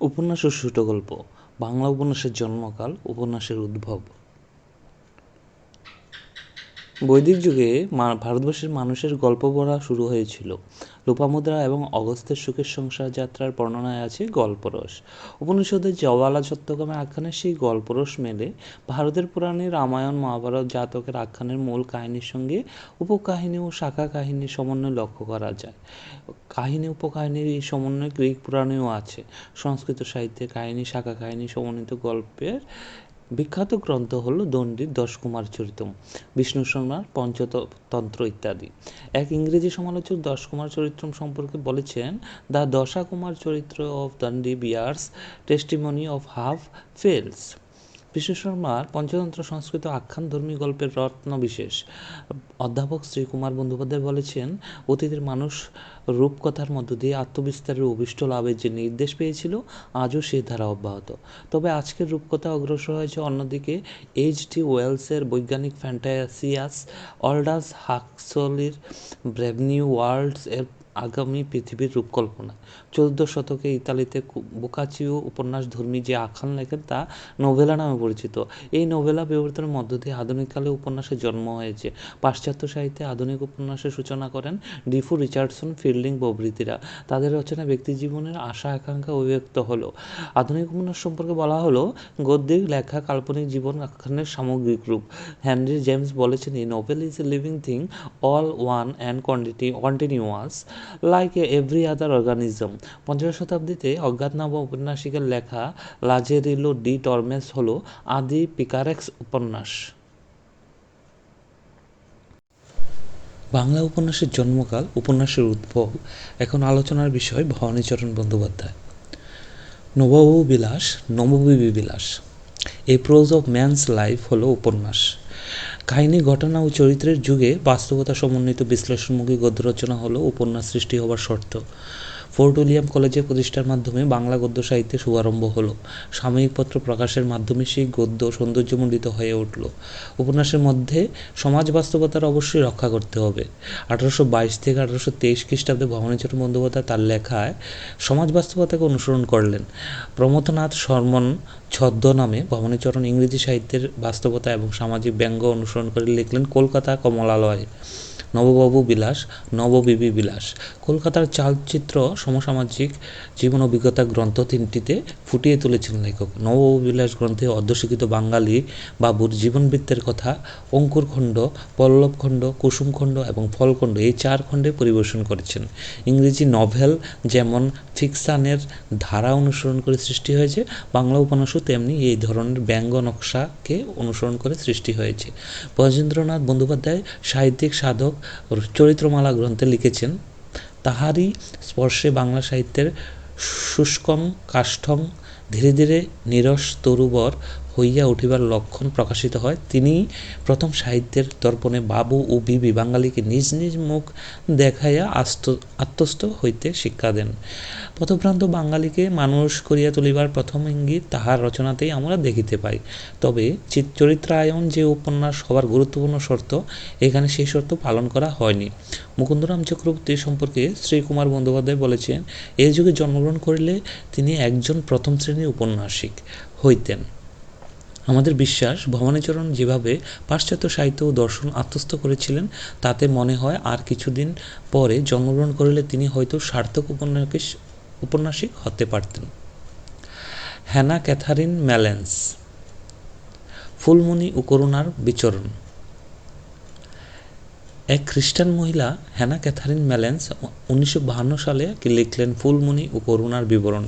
উপন্যাস ও ছোট গল্প। বাংলা উপন্যাসের জন্মকাল উপন্যাসের উদ্ভব। বৈদিক যুগে মা- ভারতবর্ষের মানুষের গল্প পড়া শুরু হয়েছিল। লোপামুদ্রা এবং অগস্ত্যের সুখের সংসার যাত্রার বর্ণনায় আছে গল্পরস। উপনিষদের জওয়ালা চট্টগ্রামের আখ্যানের সেই গল্পরস মেলে। ভারতের পুরাণে রামায়ণ, মহাভারত জাতকের আখ্যানের মূল কাহিনীর সঙ্গে উপকাহিনী ও শাখা কাহিনীর সমন্বয় লক্ষ্য করা যায়। কাহিনী, উপকাহিনীর এই সমন্বয় গ্রিক পুরাণেও আছে। সংস্কৃত সাহিত্যে কাহিনী, শাখা কাহিনী সমন্বিত গল্পের বিখ্যাত গ্রন্থ হল দণ্ডিত দশকুমার চরিতম, বিষ্ণু শর্মার পঞ্চতন্ত্র ইত্যাদি। এক ইংরেজি সমালোচক দশকুমার চরিত্রম সম্পর্কে বলেছেন, দ্য দশা কুমার চরিত্র of Dandi viewers, testimony of half fells. Vishnu শর্মার পঞ্চতন্ত্র সংস্কৃত আখ্যানধর্মী গল্পের রত্ন বিশেষ। অধ্যাপক শ্রীকুমার বন্দ্যোপাধ্যায় বলেছেন, অতীতের মানুষ রূপকথার মধ্য দিয়ে আত্মবিস্তারের অভিষ্ট লাভের যে নির্দেশ পেয়েছিল, আজও সেই ধারা অব্যাহত। তবে আজকের রূপকথা অগ্রসর হয়েছে অন্যদিকে এইচ ডি ওয়েলসের বৈজ্ঞানিক ফ্যান্টাসিয়াস অল্ডাস হাক্সলির ব্রেভ নিউ ওয়ার্ল্ডস এর আগামী পৃথিবীর রূপকল্পনা। চৌদ্দ শতকে ইতালিতে বোকাচিও উপন্যাস ধর্মী যে আখ্যান লেখেন, তা নোভেলা নামে পরিচিত। এই নোভেলা বিবর্তনের মধ্য দিয়ে আধুনিককালে উপন্যাসের জন্ম হয়েছে। পাশ্চাত্য সাহিত্যে আধুনিক উপন্যাসের সূচনা করেন ডিফু রিচার্ডসন, ফিল্ডিং প্রভৃতিরা। তাদের রচনা ব্যক্তিজীবনের আশা, আকাঙ্ক্ষা অভিব্যক্ত হলো। আধুনিক উপন্যাস সম্পর্কে বলা হলো গদ্যিক লেখা কাল্পনিক জীবন আখ্যানের সামগ্রিক রূপ। হেনরি জেমস বলেছেন এই novel is a living thing, all one and quantity continuous. Like every other organism পঞ্চদশ শতাব্দীতে অজ্ঞাতনামা উপন্যাসিকের লেখা লাজেরিলো ডি টর্মেস হল আদি পিকারেক্স উপন্যাস। বাংলা উপন্যাসের জন্মকাল, উপন্যাসের উদ্ভব এখন আলোচনার বিষয় Bhabanicharan Bandyopadhyay. Nababu Bilas Nababibi Bilas. A prose of man's life হলো উপন্যাস। কাহিনী, ঘটনা ও চরিত্রের যুগে বাস্তবতা সমন্বিত বিশ্লেষণমুখী গদ্য রচনা হলো উপন্যাস সৃষ্টি হবার শর্ত। ফোর্ট উইলিয়াম কলেজে প্রতিষ্ঠার মাধ্যমে বাংলা গদ্য সাহিত্যের শুভারম্ভ হলো। সাময়িকপত্র প্রকাশের মাধ্যমে সেই গদ্য সৌন্দর্যমণ্ডিত হয়ে উঠল। উপন্যাসের মধ্যে সমাজ বাস্তবতার অবশ্যই রক্ষা করতে হবে। আঠারোশো বাইশ থেকে আঠারোশো তেইশ খ্রিস্টাব্দে ভবানীচরণ বন্দ্যোপাধ্যায় তার লেখায় সমাজ বাস্তবতাকে অনুসরণ করলেন। প্রমথনাথ শর্মন ছদ্মনামে ভবানীচরণ ইংরেজি সাহিত্যের বাস্তবতা এবং সামাজিক ব্যঙ্গ অনুসরণ করে লিখলেন কলকাতা কমলালয়। নববাবু বিলাস, নববিবি বিলাস। কলকাতার চালচিত্র সমসামাজিক জীবন অভিজ্ঞতা গ্রন্থ তিনটিতে ফুটিয়ে তুলেছিলেন লেখক। নববাবু বিলাস গ্রন্থে অর্ধশিক্ষিত বাঙালি বাবুর জীবনবৃত্তের কথা অঙ্কুরখণ্ড পল্লবখণ্ড কুসুমখণ্ড এবং ফলখণ্ড এই চার খণ্ডে পরিবেশন করেছেন। ইংরেজি নভেল যেমন ফিকশানের ধারা অনুসরণ করে সৃষ্টি হয়েছে, বাংলা উপন্যাসও তেমনি এই ধরনের ব্যঙ্গ নকশাকে অনুসরণ করে সৃষ্টি হয়েছে। ব্রজেন্দ্রনাথ বন্দ্যোপাধ্যায় সাহিত্যিক, সাধক চরিত্রমালা গ্রন্থে লিখেছেন তাহারই স্পর্শে বাংলা সাহিত্যের শুষ্কং কাষ্ঠং ধীরে ধীরে নিরস তরুবর হইয়া উঠিবার লক্ষণ প্রকাশিত হয়। তিনি প্রথম সাহিত্যের দর্পণে বাবু ও বিবি বাঙালিকে নিজ নিজ মুখ দেখাইয়া আস্ত, আত্মস্থ হইতে শিক্ষা দেন। পথভ্রান্ত বাঙালিকে মানুষ করিয়া তুলিবার প্রথম ইঙ্গিত তাহার রচনাতেই আমরা দেখিতে পাই। তবে চরিত্রায়ন যে উপন্যাস হবার গুরুত্বপূর্ণ শর্ত, এখানে সেই শর্ত পালন করা হয়নি। মুকুন্দরাম চক্রবর্তী সম্পর্কে শ্রীকুমার বন্দ্যোপাধ্যায় বলেছেন এই যুগে জন্মগ্রহণ করিলে তিনি একজন প্রথম শ্রেণির উপন্যাসিক হইতেন। আমাদের বিশ্বাস, ভবানীচরণ যেভাবে পাশ্চাত্য সাহিত্য ও দর্শন আত্মস্থ করেছিলেন, তাতে মনে হয় আর কিছুদিন পরে জন্মগ্রহণ করলে তিনি হয়তো সার্থক উপন্যাস উপন্যাসিক হতে পারতেন। হ্যানা ক্যাথারিন ম্যালেন্স। ফুলমণি ও করুণার বিচরণ। এক খ্রিস্টান মহিলা হ্যানা ক্যাথারিন ম্যালেন্স উনিশশো বাহান্ন সালে লিখলেন ফুলমণি ও করুণার বিবরণ।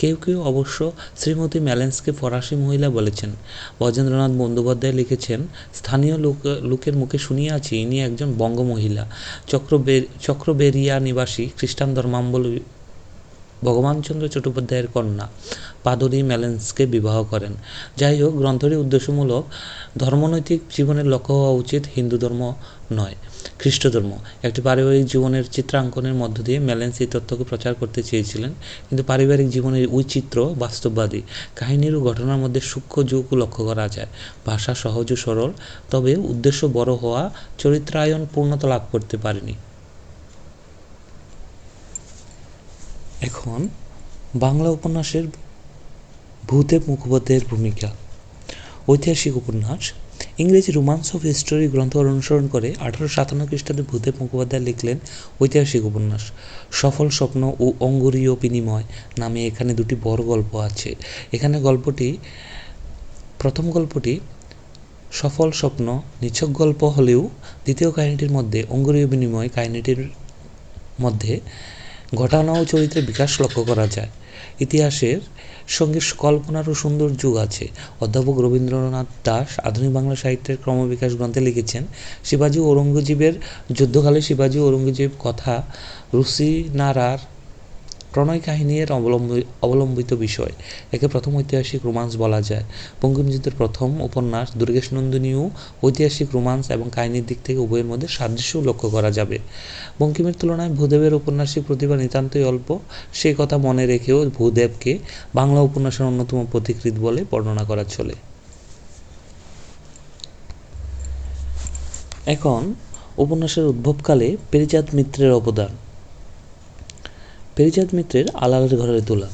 কেউ কেউ অবশ্য শ্রীমতী ম্যালেন্সকে ফরাসি মহিলা বলেছেন। বজেন্দ্রনাথ বন্দ্যোপাধ্যায় লিখেছেন, স্থানীয় লোক লোকের মুখে শুনিয়াছি ইনি একজন বঙ্গমহিলা চক্রবে চক্রবেরিয়া নিবাসী, খ্রিস্টান ধর্মাবলম্বী ভগবানচন্দ্র চট্টোপাধ্যায়ের কন্যা পাদরী ম্যালেন্সকে বিবাহ করেন। যাই হোক গ্রন্থটি উদ্দেশ্যমূলক ধর্মনৈতিক জীবনের লক্ষ্য হওয়া উচিত হিন্দু ধর্ম নয়। খ্রিস্ট ধর্ম একটি পারিবারিক জীবনের চিত্রাঙ্কনের মধ্য দিয়ে ম্যালেন্স এই তথ্যকে প্রচার করতে চেয়েছিলেন, কিন্তু পারিবারিক জীবনের চিত্র বাস্তববাদী। কাহিনীর ও ঘটনার মধ্যে সূক্ষ্ম যোগ লক্ষ্য করা যায়। ভাষা সহজ ও সরল, তবে উদ্দেশ্য বড় হওয়া চরিত্রায়ন পূর্ণতা লাভ করতে পারেনি। এখন বাংলা উপন্যাসের ভূদেব মুখোপাধ্যায়ের ভূমিকা। ঐতিহাসিক উপন্যাস ইংরেজি রোমান্স অফ হিস্টোরি গ্রন্থ অনুসরণ করে আঠারোশো সাতান্ন খ্রিস্টাব্দে ভূদেব মুখোপাধ্যায় লিখলেন ঐতিহাসিক উপন্যাস। সফল স্বপ্ন ও অঙ্গুরীয় বিনিময় নামে এখানে দুটি বড় গল্প আছে। এখানে গল্পটি, প্রথম গল্পটি, সফল স্বপ্ন, নিছক গল্প হলেও দ্বিতীয় কাহিনীটির মধ্যে অঙ্গুরীয় বিনিময় কাহিনীটির মধ্যে ঘটনা ও চরিত্রের বিকাশ লক্ষ্য করা যায়। ইতিহাসের সঙ্গে কল্পনারও সুন্দর যুগ আছে। অধ্যাপক রবীন্দ্রনাথ দাস আধুনিক বাংলা সাহিত্যের ক্রমবিকাশ গ্রন্থে লিখেছেন, শিবাজী ও ঔরঙ্গজেবের যুদ্ধকালে শিবাজী ও ঔরঙ্গজেব কথা রুসি নারার প্রণয় কাহিনীর অবলম্বি, অবলম্বিত বিষয়। একে প্রথম ঐতিহাসিক রোমান্স বলা যায়। বঙ্কিমচন্দ্রের প্রথম উপন্যাস দুর্গেশ নন্দিনীও ঐতিহাসিক রোমান্স এবং কাহিনীর দিক থেকে উভয়ের মধ্যে সাদৃশ্যও লক্ষ্য করা যাবে। বঙ্কিমের তুলনায় ভূদেবের উপন্যাসিক প্রতিভা নিতান্তই অল্প। সেই কথা মনে রেখেও ভূদেবকে বাংলা উপন্যাসের অন্যতম পথিকৃৎ বলে বর্ণনা করা চলে। এখন উপন্যাসের উদ্ভবকালে পেরিচাঁদ মিত্রের অবদান। পেরিচাঁদ মিত্রের আলালের ঘরের দুলাল।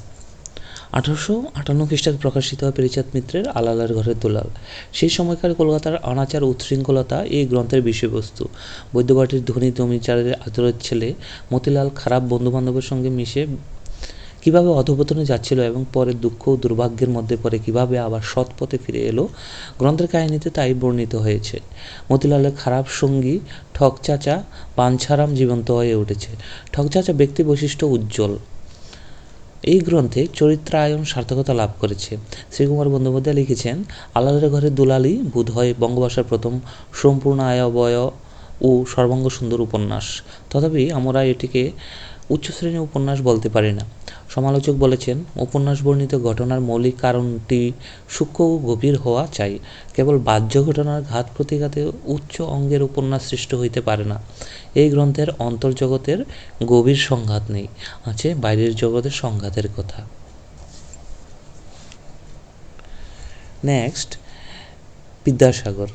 আঠারোশো আটান্ন খ্রিস্টাব্দে প্রকাশিত হয় পেরিচাঁদ মিত্রের আলালের ঘরের দুলাল। সেই সময়কার কলকাতার অনাচার, উচ্ছৃঙ্খলতা এই গ্রন্থের বিষয়বস্তু। বৈদ্যবাটির ধনী জমিচারের আদরের ছেলে মতিলাল খারাপ বন্ধুবান্ধবের সঙ্গে মিশে কীভাবে অধপতনে যাচ্ছিল এবং পরে দুঃখ ও দুর্ভাগ্যের মধ্যে পরে কীভাবে আবার সৎ পথে ফিরে এলো, গ্রন্থের কাহিনীতে তাই বর্ণিত হয়েছে। মতিলালের খারাপ সঙ্গী ঠক চাচা পাঞ্ছারাম জীবন্ত হয়ে উঠেছে। ঠক চাচা ব্যক্তি বৈশিষ্ট্য উজ্জ্বল। এই গ্রন্থে চরিত্রায়ন সার্থকতা লাভ করেছে। শ্রীকুমার বন্দ্যোপাধ্যায় লিখেছেন, আলালের ঘরে দুলালি, বোধ হয় বঙ্গভাষার প্রথম সম্পূর্ণ আয়বয় ও সর্বাঙ্গ সুন্দর উপন্যাস। তথাপি আমরা এটিকে উচ্চ শ্রেণির উপন্যাস বলতে পারি না। সমালোচক বলেছেন, উপন্যাস বর্ণিত ঘটনার মৌলিক কারণটি সূক্ষ্ম ও গভীর হওয়া চাই। কেবল বাহ্য ঘটনার ঘাত প্রতিঘাতে উচ্চ অঙ্গের উপন্যাস সৃষ্ট হইতে পারে না। এই গ্রন্থের অন্তর্জগতের গভীর সংঘাত নেই, আছে বাইরের জগতের সংঘাতের কথা। নেক্সট, বিদ্যাসাগর।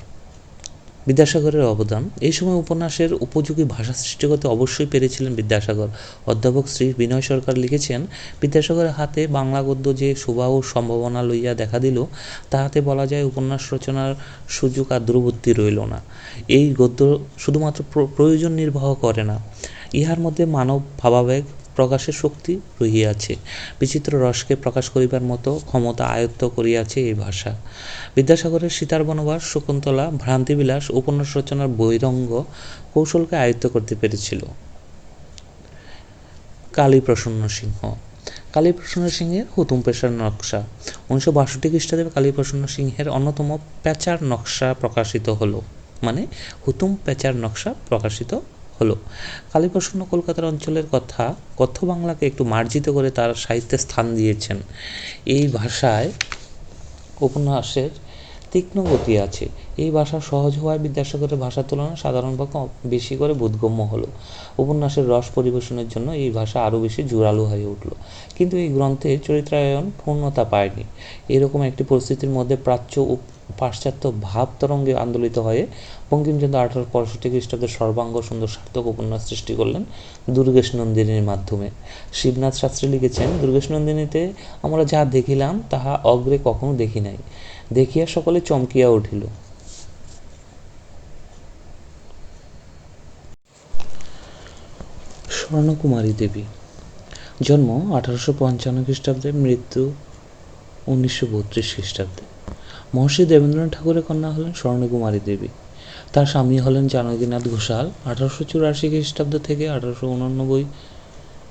বিদ্যাসাগরের অবদান। এই সময় উপন্যাসের উপযোগী ভাষা সৃষ্টি করতে অবশ্যই পেরেছিলেন বিদ্যাসাগর। অধ্যাপক শ্রী বিনয় সরকার লিখেছেন, বিদ্যাসাগরের হাতে বাংলা গদ্য যে শোভা ও সম্ভাবনা লইয়া দেখা দিল, তাহাতে বলা যায় উপন্যাস রচনার সুযোগ আর দূরবর্তী রইল না। এই গদ্য শুধুমাত্র প্রয়োজন নির্বাহ করে না। ইহার মধ্যে মানব ভাবাবেগ প্রকাশের শক্তি রহিয়াছে। বিচিত্র রসকে প্রকাশ করিবার মতো ক্ষমতা আয়ত্ত করিয়াছে এই ভাষা। বিদ্যাসাগরের সীতার বনবাস, শকুন্তলা, ভ্রান্তিবিলাস, উপন্যাস রচনার বৈরঙ্গ কৌশলকে আয়ত্ত করতে পেরেছিল। কালী প্রসন্ন সিংহ। কালী প্রসন্ন সিংহের হুতুম পেশার নকশা। উনিশশো বাষট্টি খ্রিস্টাব্দে কালী প্রসন্ন সিংহের অন্যতম প্যাচার নকশা প্রকাশিত হলো। মানে হুতুম প্যাচার নকশা প্রকাশিত হলো। কালীপ্রসন্ন কলকাতার অঞ্চলের কথা কথ্য বাংলাকে একটু মার্জিত করে তার সাহিত্যে স্থান দিয়েছেন। এই ভাষায় উপন্যাসের তীক্ষ্ণ গতি আছে। এই ভাষা সহজ হওয়ায় বিদ্যাসাগরের ভাষার তুলনায় সাধারণ পক্ষে বেশি করে বোধগম্য হলো। উপন্যাসের রস পরিবেশনের জন্য এই ভাষা আরও বেশি জোরালো হয়ে উঠল। কিন্তু এই গ্রন্থে চরিত্রায়ন পূর্ণতা পায়নি। এরকম একটি পরিস্থিতির মধ্যে প্রাচ্য ও পাশ্চাত্য ভাব তরঙ্গে আন্দোলিত হয়ে বঙ্কিমচন্দ্র আঠারো পঁয়ষট্টি খ্রিস্টাব্দে সর্বাঙ্গ সুন্দর সার্থক উপন্যাস সৃষ্টি করলেন দুর্গেশ নন্দিনীর মাধ্যমে। শিবনাথ শাস্ত্রী লিখেছেন, দুর্গেশ নন্দিনীতে আমরা যা দেখিলাম, তাহা অগ্রে কখনো দেখি নাই। দেখিয়া সকলে চমকিয়া উঠিল। স্বর্ণকুমারী দেবী, জন্ম আঠারোশো পঞ্চান্ন খ্রিস্টাব্দে, মৃত্যু উনিশশো বত্রিশ খ্রিস্টাব্দে। মহর্ষি দেবেন্দ্রনাথ ঠাকুরের কন্যা হলেন স্বর্ণকুমারী দেবী। তার স্বামী হলেন জানকীনাথ ঘোষাল, আঠারোশো চুরাশি খ্রিস্টাব্দ থেকে আঠারোশো উননব্বই,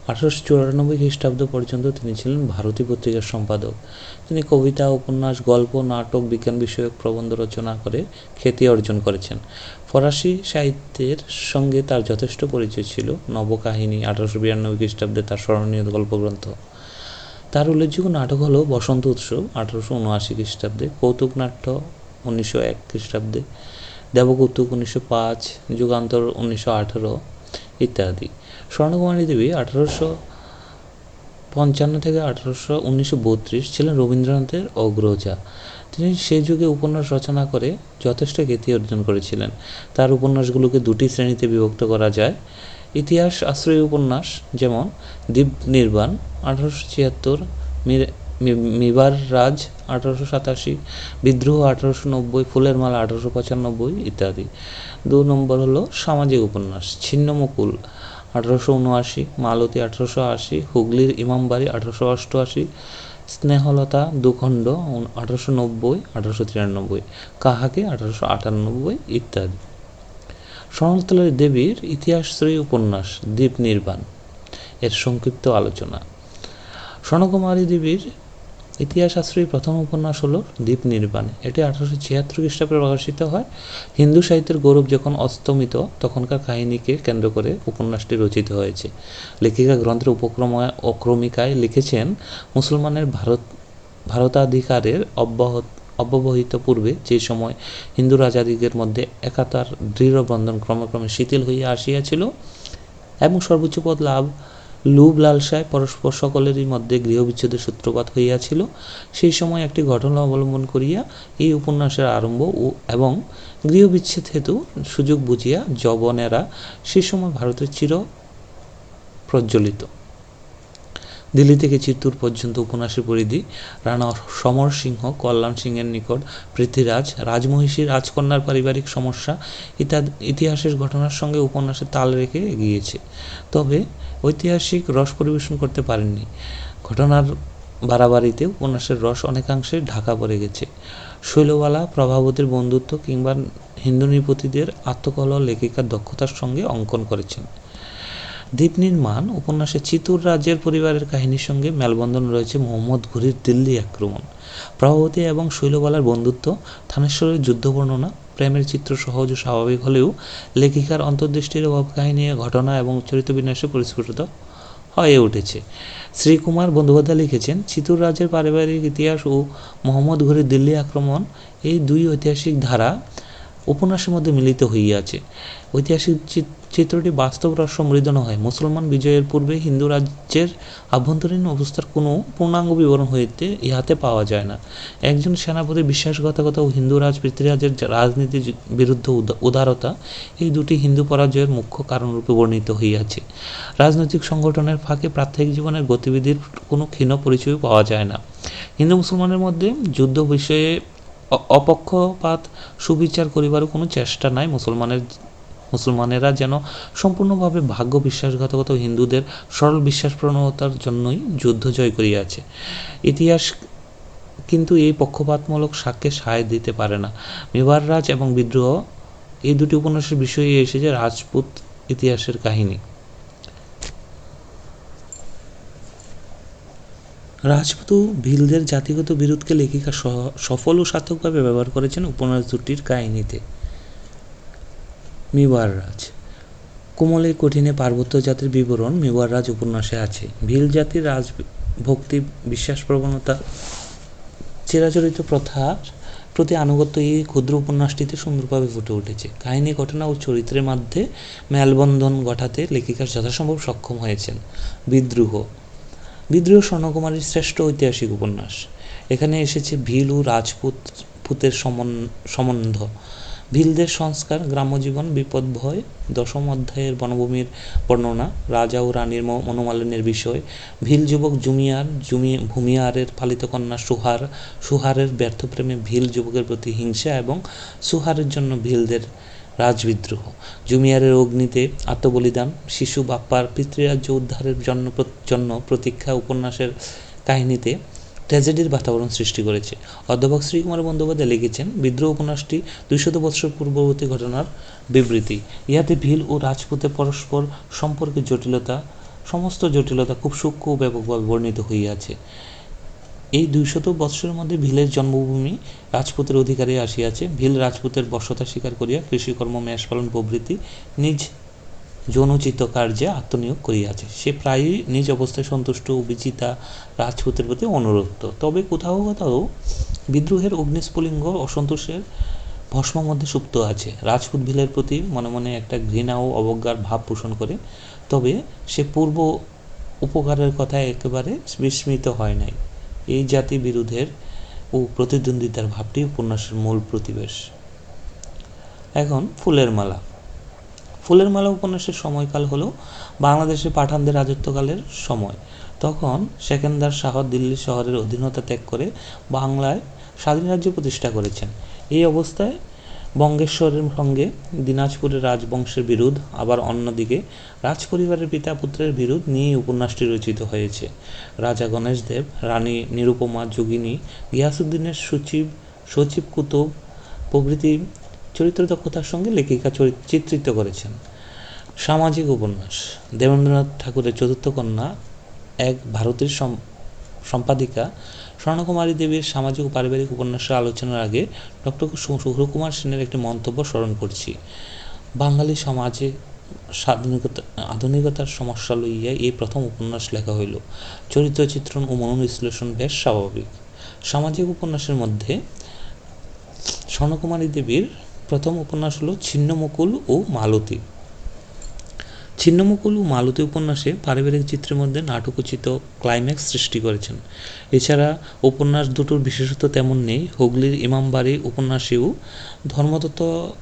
আঠারোশো চুরানব্বই খ্রিস্টাব্দ পর্যন্ত তিনি ছিলেন ভারতী পত্রিকার সম্পাদক। তিনি কবিতা, উপন্যাস, গল্প, নাটক, বিজ্ঞান বিষয়ক প্রবন্ধ রচনা করে খ্যাতি অর্জন করেছেন। ফরাসি সাহিত্যের সঙ্গে তার যথেষ্ট পরিচয় ছিল। নবকাহিনী, আঠারোশো বিরানব্বই খ্রিস্টাব্দে তার স্মরণীয় গল্পগ্রন্থ। তার উল্লেখযোগ্য নাটক হলো বসন্ত উৎসব, আঠারোশো উনআশি খ্রিস্টাব্দে কৌতুক নাট্য উনিশশো এক খ্রিস্টাব্দে। দেবকৌতুক উনিশশো পাঁচ, যুগান্তর উনিশশো আঠেরো ইত্যাদি। স্বর্ণকুমারী দেবী আঠারোশো পঞ্চান্ন থেকে আঠারোশো উনিশশো বত্রিশ ছিলেন রবীন্দ্রনাথের অগ্রজা। তিনি সেই যুগে উপন্যাস রচনা করে যথেষ্ট খ্যাতি অর্জন করেছিলেন। তার উপন্যাসগুলোকে দুটি শ্রেণীতে বিভক্ত করা যায়। ইতিহাস আশ্রয়ী উপন্যাস যেমন দ্বীপ নির্বাণ, আঠারোশো ছিয়াত্তর মি- মিবার রাজ আঠারোশো সাতাশি, বিদ্রোহ আঠারোশো নব্বই, ফুলের মালা আঠারোশো পঁচানব্বই ইত্যাদি। দু নম্বর হলো সামাজিক উপন্যাস, ছিন্নমুকুল আঠারোশো উনআশি, মালতী আঠারোশো আশি, হুগলির ইমামবাড়ি আঠারোশো অষ্টআশি, স্নেহলতা দুখণ্ড আঠারোশো নব্বই, আঠারোশো তিরানব্বই, কাহাকে আঠারোশো আটানব্বই ইত্যাদি। শরণতলার দেবীর ইতিহাসশ্রী উপন্যাস দ্বীপ নির্বাণ, এর সংক্ষিপ্ত আলোচনা। স্বর্ণকুমারী দেবীর ইতিহাস আশ্রয়ী প্রথম উপন্যাস হল দ্বীপ নির্বাণ। এটি আঠারোশো ছিয়াত্তর খ্রিস্টাব্দে প্রকাশিত হয়। হিন্দু সাহিত্যের গৌরব যখন অস্তমিত, তখনকার কাহিনীকে কেন্দ্র করে উপন্যাসটি রচিত হয়েছে। লেখিকা, গ্রন্থের উপক্রম অক্রমিকায় লিখেছেন, মুসলমানের ভারত, ভারতাধিকারের অব্যাহত, অব্যবহিত পূর্বে যে সময় হিন্দু রাজাদিগের মধ্যে একাতার দৃঢ় বন্ধন ক্রমে ক্রমে শিথিল হইয়া আসিয়াছিল এবং সর্বোচ্চ পদ লাভ লুভ লালসায় পরস্পর সকলেরই মধ্যে গৃহবিচ্ছেদের সূত্রপাত হইয়াছিল। সেই সময় একটি ঘটনা অবলম্বন করিয়া এই উপন্যাসের আরম্ভ ও এবং গৃহবিচ্ছেদ হেতু সুযোগ বুঝিয়া যবনেরা সে সময় ভারতের চির প্রজ্বলিত দিল্লি থেকে চিত্তুর পর্যন্ত উপন্যাসের পরিধি। রানা সমর সিংহ, কল্যাণ সিংহের নিকট, পৃথ্বীরাজ, রাজমহিষী, রাজকন্যার পারিবারিক সমস্যা ইত্যাদি ইতিহাসের ঘটনার সঙ্গে উপন্যাসের তাল রেখে এগিয়েছে। তবে ঐতিহাসিক রস পরিবেশন করতে পারেননি। ঘটনার বাড়াবাড়িতে উপন্যাসের রস অনেকাংশে ঢাকা পড়ে গেছে। শৈলবালা, প্রভাবতীর বন্ধুত্ব কিংবা হিন্দু নৃপতিদের আত্মকলহ লেখিকার দক্ষতার সঙ্গে অঙ্কন করেছেন। দ্বীপ নির্মাণ, উপন্যাসে চিতুর রাজ্যের পরিবারের কাহিনীর সঙ্গে মেলবন্ধন রয়েছে মোহাম্মদ ঘুরির দিল্লি আক্রমণ। প্রভাবতী এবং শৈলবালার বন্ধুত্ব, থানেশ্বরের যুদ্ধ বর্ণনা, প্রেমের চিত্র সহজ ও স্বাভাবিক হলেও লেখিকার অন্তর্দৃষ্টির অভাব কাহিনী, ঘটনা এবং চরিত্র বিন্যাসে পরিস্ফুটিত হয়ে উঠেছে। শ্রীকুমার বন্দ্যোপাধ্যায় লিখেছেন, চিতুর রাজ্যের পারিবারিক ইতিহাস ও মোহাম্মদ ঘুরির দিল্লি আক্রমণ এই দুই ঐতিহাসিক ধারা উপন্যাসের মধ্যে মিলিত হইয়াছে। ঐতিহাসিক চিত- চিত্রটি বাস্তব রস সমৃদ্ধ নয় মুসলমান বিজয়ের পূর্বে হিন্দু রাজ্যের আভ্যন্তরীণ অবস্থার কোনো পূর্ণাঙ্গ বিবরণ হইতে ইহাতে পাওয়া যায় না। একজন সেনাপতির বিশ্বাসঘাতকতা ও হিন্দু রাজ, পৃথ্বীরাজের রাজনীতির বিরুদ্ধে উদা- উদারতা, এই দুটি হিন্দু পরাজয়ের মুখ্য কারণরূপে বর্ণিত হইয়াছে। রাজনৈতিক সংগঠনের ফাঁকে প্রাত্যহিক জীবনের গতিবিধির কোনো ক্ষীণ পরিচয় পাওয়া যায় না। হিন্দু মুসলমানের মধ্যে যুদ্ধ বিষয়ে অপক্ষপাত সুবিচার করিবারও কোনো চেষ্টা নাই। মুসলমানের মুসলমানেরা যেন সম্পূর্ণভাবে ভাগ্য বিশ্বাসঘাতকতা হিন্দুদের সরল বিশ্বাস প্রণতার জন্যই যুদ্ধ জয় করিয়াছে। ইতিহাস কিন্তু এই পক্ষপাতমূলক সাক্ষ্যে সায় দিতে পারে না। মেবার রাজ এবং বিদ্রোহ এই দুটি উপন্যাসের বিষয়ে এসেছে রাজপুত ইতিহাসের কাহিনী। রাজপুত ভিলদের জাতিগত বিরোধকে লেখিকা সফল ও সার্থকভাবে ব্যবহার করেছেন উপন্যাস দুটির কাহিনীতে। মেবার রাজ। কোমলে কঠিনে পার্বত্য জাতির বিবরণ মেবার রাজ উপন্যাসে আছে। ভিল জাতির রাজভক্তি, বিশ্বাস প্রবণতা, চিরাচরিত প্রথার প্রতি আনুগত্য এই ক্ষুদ্র উপন্যাসটিতে সুন্দরভাবে ফুটে উঠেছে। কাহিনী, ঘটনা ও চরিত্রের মধ্যে মেলবন্ধন ঘটাতে লেখিকা যথাসম্ভব সক্ষম হয়েছেন। বিদ্রোহ। বিদ্রোহ স্বর্ণকুমারীর শ্রেষ্ঠ ঐতিহাসিক উপন্যাস। এখানে এসেছে ভিল ও রাজপুত পুতের সম্বন্ধ। ভিলদের সংস্কার গ্রাম্যজীবন বিপদ ভয় দশম অধ্যায়ের বনভূমির বর্ণনা, রাজা ও রানীর ম- মনোমালিন্যের বিষয়, ভিল যুবক জুমিয়ার, জুমি, ভূমিয়ারের পালিত কন্যা সুহার, সুহারের ব্যর্থ প্রেমে ভিল যুবকের প্রতি হিংসা এবং সুহারের জন্য ভিলদের রাজবিদ্রোহ। জুমিয়ারের অগ্নিতে আত্মবলিদান, শিশু, বাপ্পার, পিতৃরাজ্য উদ্ধারের জন্য জন্য প্রতীক্ষা উপন্যাসের কাহিনীতে ট্র্যাজেডির বাতাবরণ সৃষ্টি করেছে। অধ্যাপক শ্রীকুমার বন্দ্যোপাধ্যায় লিখেছেন, বিদ্রোহ উপন্যাসটি দুইশত বৎসর পূর্ববর্তী ঘটনার বিবৃতি। ইহাতে ভিল ও রাজপুতের পরস্পর সম্পর্কের জটিলতা, সমস্ত জটিলতা খুব সূক্ষ্ম ও ব্যাপকভাবে বর্ণিত হইয়াছে। এই দুইশত বৎসরের মধ্যে ভিলের জন্মভূমি রাজপুতের অধিকারে আসিয়াছে। ভিল রাজপুতের বশ্যতা স্বীকার করিয়া কৃষিকর্ম মেষ পালন প্রভৃতি নিজ যৌনোচিত কার্যে আত্মনিয়োগ করিয়াছে। সে প্রায়ই নিজ অবস্থায় সন্তুষ্ট বিচিতা রাজপুতের প্রতি অনুরক্ত। তবে কোথাও কোথাও বিদ্রোহের অগ্নিস্ফুলিঙ্গ অসন্তোষের ভস্ম মধ্যে সুপ্ত আছে। রাজপুত ভিলের প্রতি মনে মনে একটা ঘৃণা ও অবজ্ঞার ভাব পোষণ করে। তবে সে পূর্ব উপকারের কথা একেবারে বিস্মৃত হয় নাই। এই জাতি বিরোধের ও প্রতিদ্বন্দ্বিতার ভাবটি উপন্যাসের মূল প্রতিবেশ। এখন ফুলের মালা। ফুলের মালা উপন্যাসের সময়কাল হলো বাংলাদেশে পাঠানদের রাজত্বকালের সময়। তখন সেকেন্দার শাহ দিল্লি শহরের অধীনতা ত্যাগ করে বাংলায় স্বাধীন রাজ্য প্রতিষ্ঠা করেছেন। এই অবস্থায় বঙ্গেশ্বরের সঙ্গে দিনাজপুরের রাজবংশের বিরোধ, আবার অন্যদিকে রাজপরিবারের পিতা পুত্রের বিরোধ নিয়ে উপন্যাসটি রচিত হয়েছে। রাজা গণেশদেব রানী নিরুপমা যোগিনী, গিয়াসুদ্দিনের সচিব সচিব কুতুব প্রভৃতি চরিত্র দক্ষতার সঙ্গে লেখিকা চিত্রিত করেছেন। সামাজিক উপন্যাস। দেবেন্দ্রনাথ ঠাকুরের চতুর্থ কন্যা, এক ভারতের সম্পাদিকা স্বর্ণকুমারী দেবীর সামাজিক ও পারিবারিক উপন্যাসের আলোচনার আগে ডক্টর সুহরকুমার সেনের একটি মন্তব্য স্মরণ করছি। বাঙালি সমাজে স্বাধীনতা আধুনিকতার সমস্যা লইয়া এই প্রথম উপন্যাস লেখা হইল। চরিত্র চিত্রণ ও মনোবিশ্লেষণ বেশ স্বাভাবিক। সামাজিক উপন্যাসের মধ্যে স্বর্ণকুমারী দেবীর প্রথম উপন্যাস হলো ছিন্নমুকুল ও মালতী। ছিন্নমুকুল মালতী উপন্যাসে পারিবারিক চিত্রের মধ্যে নাটকোচিত ক্লাইম্যাক্স সৃষ্টি করেছেন। এছাড়া উপন্যাস দুটোর বিশেষত্ব তেমন নেই। হুগলির ইমামবাড়ি উপন্যাসেও ধর্মতত্ত্ব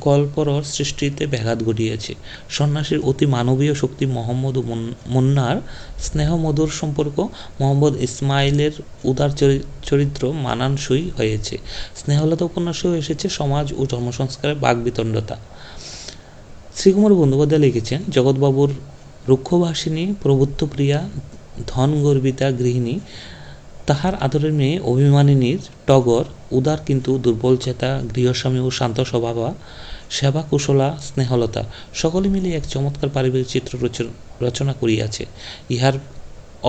গল্পরর সৃষ্টিতে ব্যাঘাত ঘটিয়েছে। সন্ন্যাসীর অতি মানবীয় শক্তি মোহাম্মদ মুন- মুন্নার স্নেহমধুর সম্পর্ক মোহাম্মদ ইসমাইলের উদার চরি- চরিত্র মানানসই হয়েছে। স্নেহলতা উপন্যাসেও এসেছে সমাজ ও ধর্মসংস্কারের বাগবিতণ্ডতা শ্রীকুমার বন্দ্যোপাধ্যায় লিখেছেন, জগৎবাবুর প্রভুত্বপ্রিয়া ধন গর্বিতা গৃহিণী, তাহার আদরের মেয়ে অভিমানিনীর টগর, উদার কিন্তু দুর্বল চেতা, গৃহস্বামী ও শান্ত স্বভাবা সেবা কুশলা স্নেহলতা, সকলে মিলে এক চমৎকার পারিবারিক চিত্র রচনা করিয়াছে। ইহার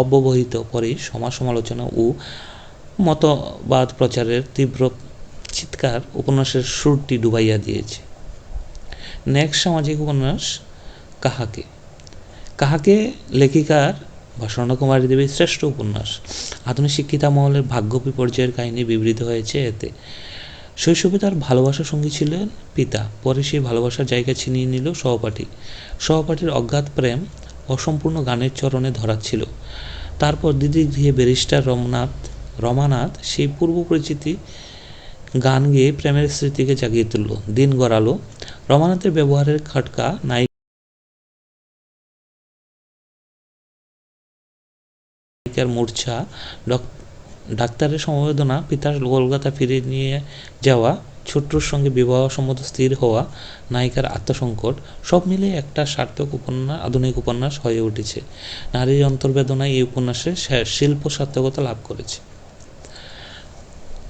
অব্যবহিত পরে সমাজ সমালোচনা ও মতবাদ প্রচারের তীব্র চিৎকার উপন্যাসের সুরটি ডুবাইয়া দিয়েছে। নেক্সট সামাজিক উপন্যাস, কাহাকে? কাহাকে লেখিকার বা স্বর্ণকুমারী দেবীর শ্রেষ্ঠ উপন্যাস? আধুনিক শিক্ষিতা মহলের ভাগ্য বিপর্যয়ের কাহিনী বিবৃত হয়েছে এতে। শৈশবে তার ভালোবাসার সঙ্গী ছিলেন পিতা। পরে সেই ভালোবাসার জায়গা ছিনিয়ে নিল সহপাঠী। সহপাঠীর অজ্ঞাত প্রেম অসম্পূর্ণ গানের চরণে ধরাচ্ছিল। তারপর দিদির গৃহে ব্যারিস্টার রমনাথ রমানাথ সেই পূর্ব পরিচিতি গান গেয়ে প্রেমের স্মৃতিকে জাগিয়ে তুলল, দিন গড়ালো। রমানাথের ব্যবহারের খটকা নায়িকার মূর্ছা, ডক- ডাক্তারের সমবেদনা পিতার কলকাতা ফিরে নিয়ে যাওয়া, ছোট্টর সঙ্গে বিবাহ সম্মত স্থির হওয়া, নায়িকার আত্মসংকট, সব মিলিয়ে একটা সার্থক উপন্যাস আধুনিক উপন্যাস হয়ে উঠেছে। নারীর অন্তর্বেদনায় এই উপন্যাসে শিল্প সার্থকতা লাভ করেছে।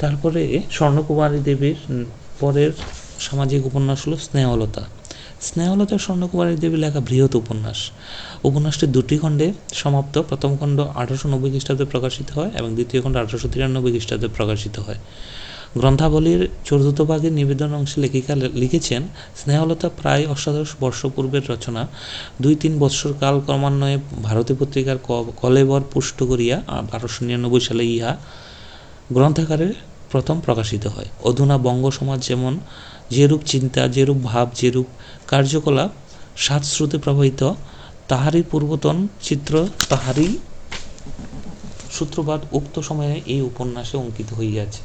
তারপরে স্বর্ণকুমারী দেবীর পরের সামাজিক উপন্যাস হলো স্নেহলতা। স্নেহলতা স্বর্ণকুমারী দেবীর লেখা বৃহৎ উপন্যাস। উপন্যাসটি দুটি খণ্ডে সমাপ্ত। প্রথম খণ্ড আঠারোশো নব্বই খ্রিস্টাব্দে প্রকাশিত হয় এবং দ্বিতীয় খণ্ড আঠারোশো তিরানব্বই খ্রিস্টাব্দে প্রকাশিত হয়। গ্রন্থাবলীর চতুর্থ ভাগের নিবেদন অংশে লেখিকা লিখেছেন স্নেহলতা প্রায় অষ্টাদশ বর্ষ পূর্বের রচনা। দুই তিন বৎসর কাল ক্রমান্বয়ে ভারতী পত্রিকার কলেবর পুষ্ট করিয়া বারোশো নিরানব্বই সালে ইহা গ্রন্থাকারে প্রথম প্রকাশিত হয়। অধুনা বঙ্গ সমাজ যেমন যেরূপ চিন্তা, যেরূপ ভাব, যেরূপ কার্যকলাপ সাতশ্রুতে প্রবাহিত, তাহারই পূর্বতন চিত্র, তাহারই সূত্রপাত উক্ত সময়ে এই উপন্যাসে অঙ্কিত হইয়াছে।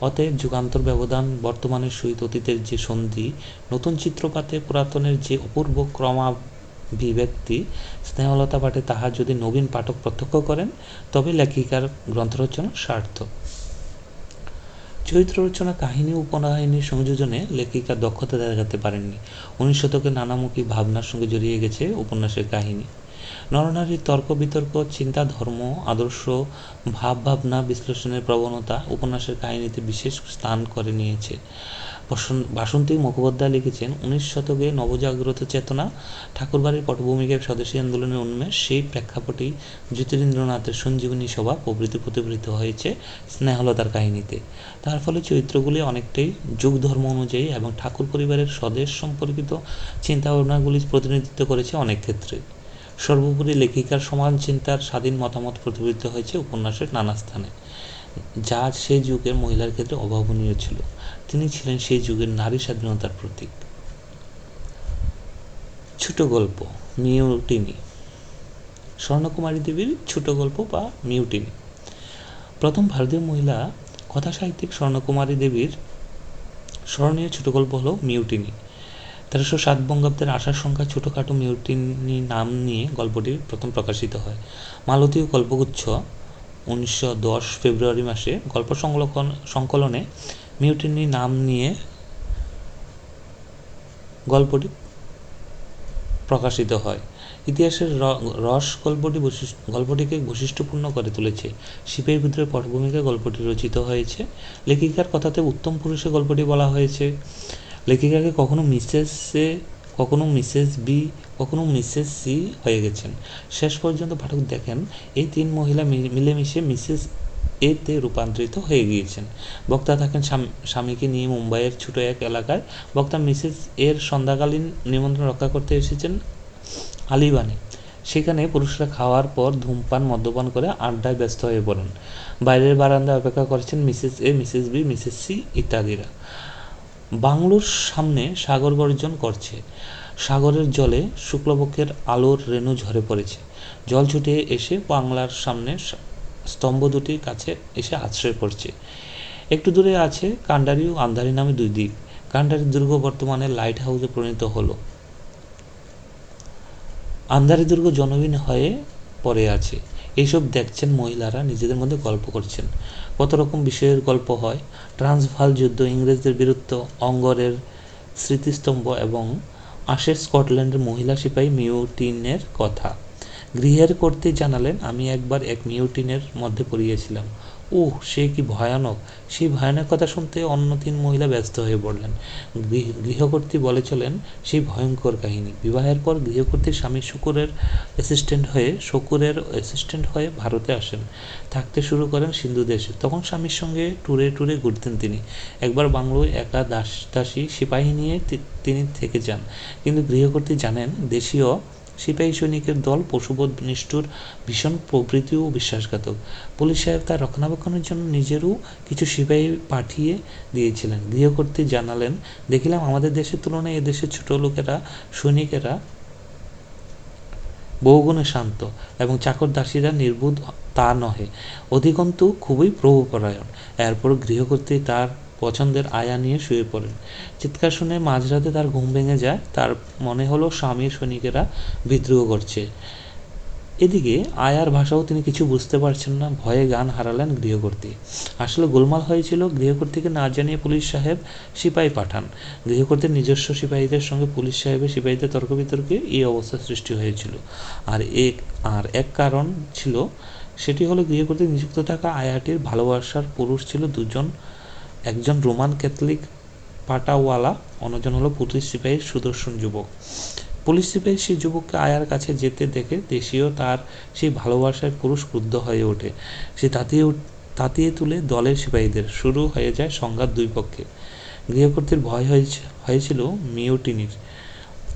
অতএব যুগান্তর ব্যবধান, বর্তমানের সহিত অতীতের যে সন্ধি, নতুন চিত্রপাতে পুরাতনের যে অপূর্ব ক্রমাভিব্যক্তি, স্নেহলতা পাঠে তাহা যদি নবীন পাঠক প্রত্যক্ষ করেন, তবে লেখিকার গ্রন্থরচনা সার্থক। চরিত্র রচনা কাহিনী উপনাহিনী সংযোজনে লেখিকা দক্ষতা দেখাতে পারেননি। উনিশ শতকে নানামুখী ভাবনার সঙ্গে জড়িয়ে গেছে উপন্যাসের কাহিনী। নরনারীর তর্ক বিতর্ক, চিন্তা, ধর্ম, আদর্শ ভাব ভাবনা বিশ্লেষণের প্রবণতা উপন্যাসের কাহিনীতে বিশেষ স্থান করে নিয়েছে। বাসন্তী মুখোপাধ্যায় লিখেছেন, উনিশ শতকে নবজাগ্রত চেতনা ঠাকুরবাড়ির পটভূমিকে স্বদেশী আন্দোলনের উন্মেষ সেই প্রেক্ষাপটেই জ্যোতিরেন্দ্রনাথের সঞ্জীবনী সভা প্রভৃতি প্রতিফলিত হয়েছে স্নেহলতার কাহিনীতে। তার ফলে চরিত্রগুলি অনেকটাই যুগ ধর্ম অনুযায়ী এবং ঠাকুর পরিবারের স্বদেশ সম্পর্কিত চিন্তাভাবনাগুলি প্রতিনিধিত্ব করেছে অনেক ক্ষেত্রে। সর্বোপরি লেখিকার সমান চিন্তার স্বাধীন মতামত প্রতিফলিত হয়েছে উপন্যাসের নানা স্থানে। যা সেই যুগের মহিলার ক্ষেত্রে অভাবনীয় ছিল। তিনি ছিলেন সেই যুগের নারী স্বাধীনতার প্রতীক। ছোট গল্প, মিউটিনি। স্বর্ণকুমারী দেবীর ছোট গল্প বা মিউটিনি। প্রথম ভারতীয় মহিলা কথাসাহিত্যিক স্বর্ণকুমারী দেবীর স্মরণীয় ছোট গল্প হলো মিউটিনি। তেরোশো সাত বঙ্গাব্দের আশার সংখ্যা ছোটোখাটো মিউটিনি নাম নিয়ে গল্পটি প্রথম প্রকাশিত হয়। মালতীয় গল্পগুচ্ছ উনিশশো দশ ফেব্রুয়ারি মাসে গল্প সংকলন সংকলনে মিউটিনি নাম নিয়ে গল্পটি প্রকাশিত হয়। ইতিহাসের রস গল্পটি গল্পটিকে বৈশিষ্ট্যপূর্ণ করে তুলেছে। শিপের ভিতরে পটভূমিকা গল্পটি রচিত হয়েছে। লেখিকার কথাতে উত্তম পুরুষে গল্পটি বলা হয়েছে। লেখিকাকে কখনো মিসেস কখনো মিসেস বি, কখনো মিসেস সি হয়ে গেছেন। শেষ পর্যন্ত পাঠক দেখেন, এই তিন মহিলা মিলেমিশে মিসেস এতে রূপান্তরিত হয়ে গিয়েছেন। বক্তা থাকেন স্বামীকে নিয়ে মুম্বাইয়ের ছোট এক এলাকায়। বক্তা মিসেস এর সন্ধ্যাকালীন নিমন্ত্রণ রক্ষা করতে এসেছেন আলিবানে। সেখানে পুরুষরা খাওয়ার পর ধূমপান মদ্যপান করে আড্ডায় ব্যস্ত হয়ে পড়েন। বাইরের বারান্দায় অপেক্ষা করছেন Mrs A, Mrs B, Mrs C ইত্যাদিরা। বাংলোর সামনে সাগর গর্জন করছে। সাগরের জলে শুক্লপক্ষের আলোর রেণু ঝরে পড়েছে। জল ছুটে এসে বাংলার সামনে স্তম্ভ দুটির কাছে এসে আশ্রয় পড়ছে একটু দূরে আছে কান্ডারি ও আন্ধারি নামে দুই দ্বীপ। কান্ডারি দুর্গ বর্তমানে লাইট হাউসে পরিণত হলো। আন্ধারি দুর্গ জনহীন হয়ে পড়ে আছে। এইসব দেখছেন মহিলারা, নিজেদের মধ্যে গল্প করছেন। কত রকম বিষয়ের গল্প হয়। ট্রান্সভাল যুদ্ধ, ইংরেজদের বিরুদ্ধে, অঙ্গরের স্মৃতিস্তম্ভ এবং আসে স্কটল্যান্ডের মহিলা সিপাহী মিউটিনের কথা। গৃহের কর্ত্রী জানালেন, আমি একবার এক মিউটিনের মধ্যে পড়িয়েছিলাম। উহ, সে কি ভয়ানক? সেই ভয়ানক কথা শুনতে অন্য তিন মহিলা ব্যস্ত হয়ে পড়লেন। গৃহ- গৃহকর্ত্রী বলে চলেন, সেই ভয়ঙ্কর কাহিনী। বিবাহের পর গৃহকর্ত্রীর স্বামী শুকুরের অ্যাসিস্ট্যান্ট হয়ে, শুকুরের অ্যাসিস্ট্যান্ট হয়ে ভারতে আসেন। থাকতে শুরু করেন সিন্ধু দেশে। তখন স্বামীর সঙ্গে ট্যুরে ট্যুরে ঘুরতেন তিনি। একবার বাংলোয় একা দাস দাসী সিপাহী নিয়ে তিনি থেকে যান। কিন্তু গৃহকর্ত্রী জানেন, দেশীয় সিপাহী সৈনিকের দল পশুবোধ নিষ্ঠুর, ভীষণ প্রবৃত্তি ও বিশ্বাসঘাতক। পুলিশ সাহেব তার রক্ষণাবেক্ষণের জন্য নিজেরও কিছু সিপাহী পাঠিয়ে দিয়েছিলেন। গৃহকর্ত্রী জানালেন, দেখিলাম আমাদের দেশের তুলনায় এদেশের ছোট লোকেরা, সৈনিকেরা বহুগুণে শান্ত এবং চাকর দাসীরা নির্বুধ তা নহে। অধিকন্তু খুবই প্রভুপরায়ণ। এরপর গৃহকর্ত্রী তার পছন্দের আয়া নিয়ে শুয়ে পড়েন চিৎকার শুনে মাঝরাতে তার ঘুম ভেঙে যায়। তার মনে হলো স্বামীর সৈনিকেরা বিদ্রোহ করছে। এদিকে আয়ার ভাষাও তিনি কিছু বুঝতে পারছেন না। ভয়ে গান হারালেন গৃহকর্ত্রী। আসলে গোলমাল হয়েছিল গৃহকর্ত্রীকে না জানিয়ে পুলিশ সাহেব সিপাহী পাঠান। গৃহকর্ত্রীর নিজস্ব সিপাহীদের সঙ্গে পুলিশ সাহেবের সিপাহীদের তর্ক বিতর্কে এই অবস্থা সৃষ্টি হয়েছিল। আর এক আর এক কারণ ছিল, সেটি হলো গৃহকর্ত্রী নিযুক্ত থাকা আয়াটির ভালোবাসার পুরুষ ছিল দুজন একজন রোমান ক্যাথলিক পাটাওয়ালা, অন্যজন হলো পুলিশ সিপাহীর সুদর্শন যুবক। পুলিশ সিপাহী সেই যুবককে আয়ার কাছে যেতে দেখে দেশীয় তার সেই ভালোবাসায় পুরুষ ক্রুদ্ধ হয়ে ওঠে। সে তাতিয়ে তাতিয়ে তুলে দলের সিপাহীদের। শুরু হয়ে যায় সংঘাত দুই পক্ষে। গৃহকর্ত্রীর ভয় হয়েছে, হয়েছিল মিউটিনির।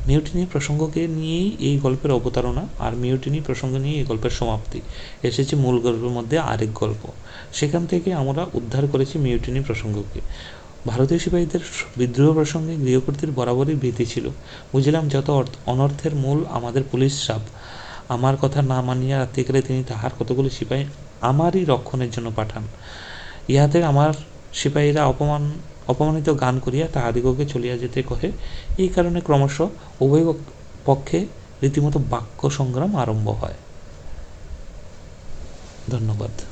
মিউটিনি প্রসঙ্গকে নিয়েই এই গল্পের অবতারণা আর মিউটিনি প্রসঙ্গ নিয়ে এই গল্পের সমাপ্তি। এসেছে মূল গল্পের মধ্যে আরেক গল্প। সেখান থেকে আমরা উদ্ধার করেছি মিউটিনি প্রসঙ্গকে। ভারতীয় সিপাহীদের বিদ্রোহ প্রসঙ্গে গৃহকর্ত্রীর বরাবরই ভীতি ছিল। বুঝলাম যত অর্থ- অনর্থের মূল আমাদের পুলিশ সাপ। আমার কথা না মানিয়া রাত্রিকালে তিনি তাহার কতগুলি সিপাহী আমারই রক্ষণের জন্য পাঠান। ইহাতে আমার সিপাহীরা অপমান অপমানিত গান করিয়া তাহাদিগকে চলিয়া যেতে কহে। এই কারণে ক্রমশ উভয় পক্ষে রীতিমতো বাক্য সংগ্রাম আরম্ভ হয়। ধন্যবাদ।